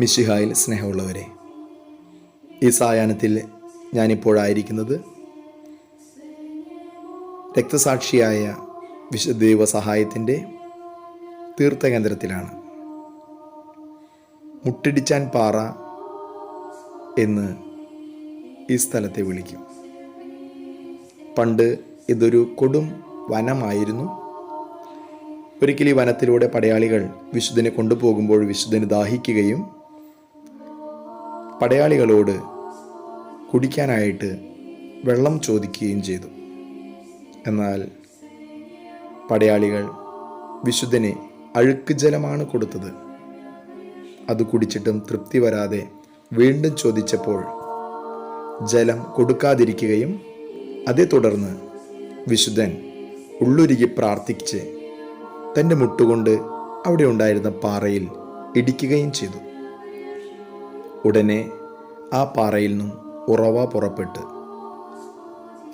മിശിഹായിൽ സ്നേഹമുള്ളവരെ ഈ സായാഹ്നത്തിൽ ഞാനിപ്പോഴായിരിക്കുന്നത് രക്തസാക്ഷിയായ വിശുദ്ധ ദൈവ സഹായത്തിന്റെ തീർത്ഥകേന്ദ്രത്തിലാണ്. മുട്ടിടിച്ചാൻ പാറ എന്ന് ഈ സ്ഥലത്തെ വിളിക്കും. പണ്ട് ഇതൊരു കൊടും വനമായിരുന്നു. ഒരിക്കൽ ഈ വനത്തിലൂടെ പടയാളികൾ വിശുദ്ധനെ കൊണ്ടുപോകുമ്പോൾ വിശുദ്ധന് ദാഹിക്കുകയും പടയാളികളോട് കുടിക്കാനായിട്ട് വെള്ളം ചോദിക്കുകയും ചെയ്തു. എന്നാൽ പടയാളികൾ വിശുദ്ധനെ അഴുക്ക് ജലമാണ് കൊടുത്തത്. അത് കുടിച്ചിട്ടും തൃപ്തി വരാതെ വീണ്ടും ചോദിച്ചപ്പോൾ ജലം കൊടുക്കാതിരിക്കുകയും അതേ തുടർന്ന് വിശുദ്ധൻ ഉള്ളുരുകി പ്രാർത്ഥിച്ച് തന്റെ മുട്ടുകൊണ്ട് അവിടെ ഉണ്ടായിരുന്ന പാറയിൽ ഇടിക്കുകയും ചെയ്തു. ഉടനെ ആ പാറയിൽ നിന്നും ഉറവ പുറപ്പെട്ട്.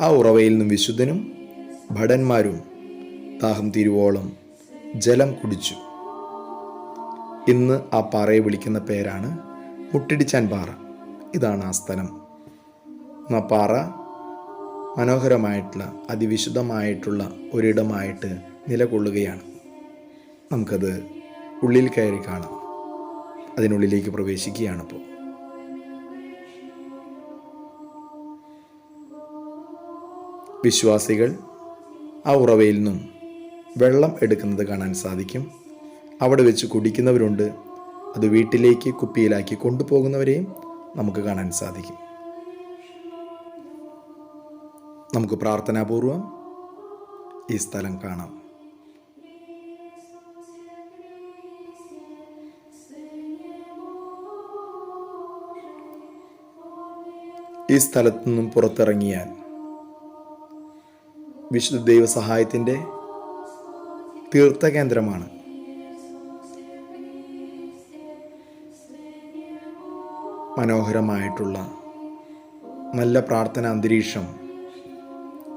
ആ ഉറവയിൽ നിന്നും വിശുദ്ധനും ഭടന്മാരും ദാഹം തിരുവോളം ജലം കുടിച്ചു. ഇന്ന് ആ പാറയെ വിളിക്കുന്ന പേരാണ് മുട്ടിടിച്ചാൻ പാറ. ഇതാണ് ആ സ്ഥലം. ആ പാറ മനോഹരമായിട്ടുള്ള അതിവിശുദ്ധമായിട്ടുള്ള ഒരിടമായിട്ട് നിലകൊള്ളുകയാണ്. നമുക്കത് ഉള്ളിൽ കയറി കാണാം. അതിനുള്ളിലേക്ക് പ്രവേശിക്കുകയാണിപ്പോൾ വിശ്വാസികൾ ആ ഉറവയിൽ നിന്നും വെള്ളം എടുക്കുന്നത് കാണാൻ സാധിക്കും. അവിടെ വെച്ച് കുടിക്കുന്നവരുണ്ട്. അത് വീട്ടിലേക്ക് കുപ്പിയിലാക്കി കൊണ്ടുപോകുന്നവരെയും നമുക്ക് കാണാൻ സാധിക്കും. നമുക്ക് പ്രാർത്ഥനാപൂർവം ഈ സ്ഥലം കാണാം. ഈ സ്ഥലത്തു നിന്നും പുറത്തിറങ്ങിയാൽ വിശുദ്ധ ദൈവ സഹായത്തിന്റെ തീർത്ഥകേന്ദ്രമാണ്. മനോഹരമായിട്ടുള്ള നല്ല പ്രാർത്ഥന അന്തരീക്ഷം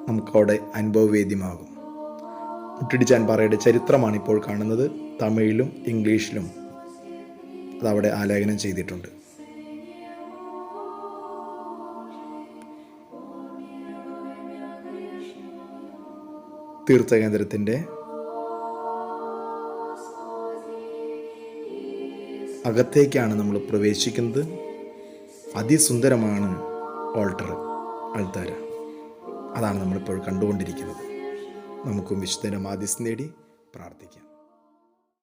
നമുക്കവിടെ അനുഭവവേദ്യമാകും. മുട്ടിടിച്ചാൻ പാറയുടെ ചരിത്രമാണ് ഇപ്പോൾ കാണുന്നത്. തമിഴിലും ഇംഗ്ലീഷിലും അതവിടെ ആലേഖനം ചെയ്തിട്ടുണ്ട്. തീർത്ഥകേന്ദ്രത്തിന്റെ അകത്തേക്കാണ് നമ്മൾ പ്രവേശിക്കുന്നത്. അതിസുന്ദരമാണ് ഓൾട്ടർ അൾത്താര അതാണ് നമ്മളിപ്പോൾ കണ്ടുകൊണ്ടിരിക്കുന്നത്. നമുക്കും വിശുദ്ധന മാധ്യസ്ഥം നേടി പ്രാർത്ഥിക്കാം.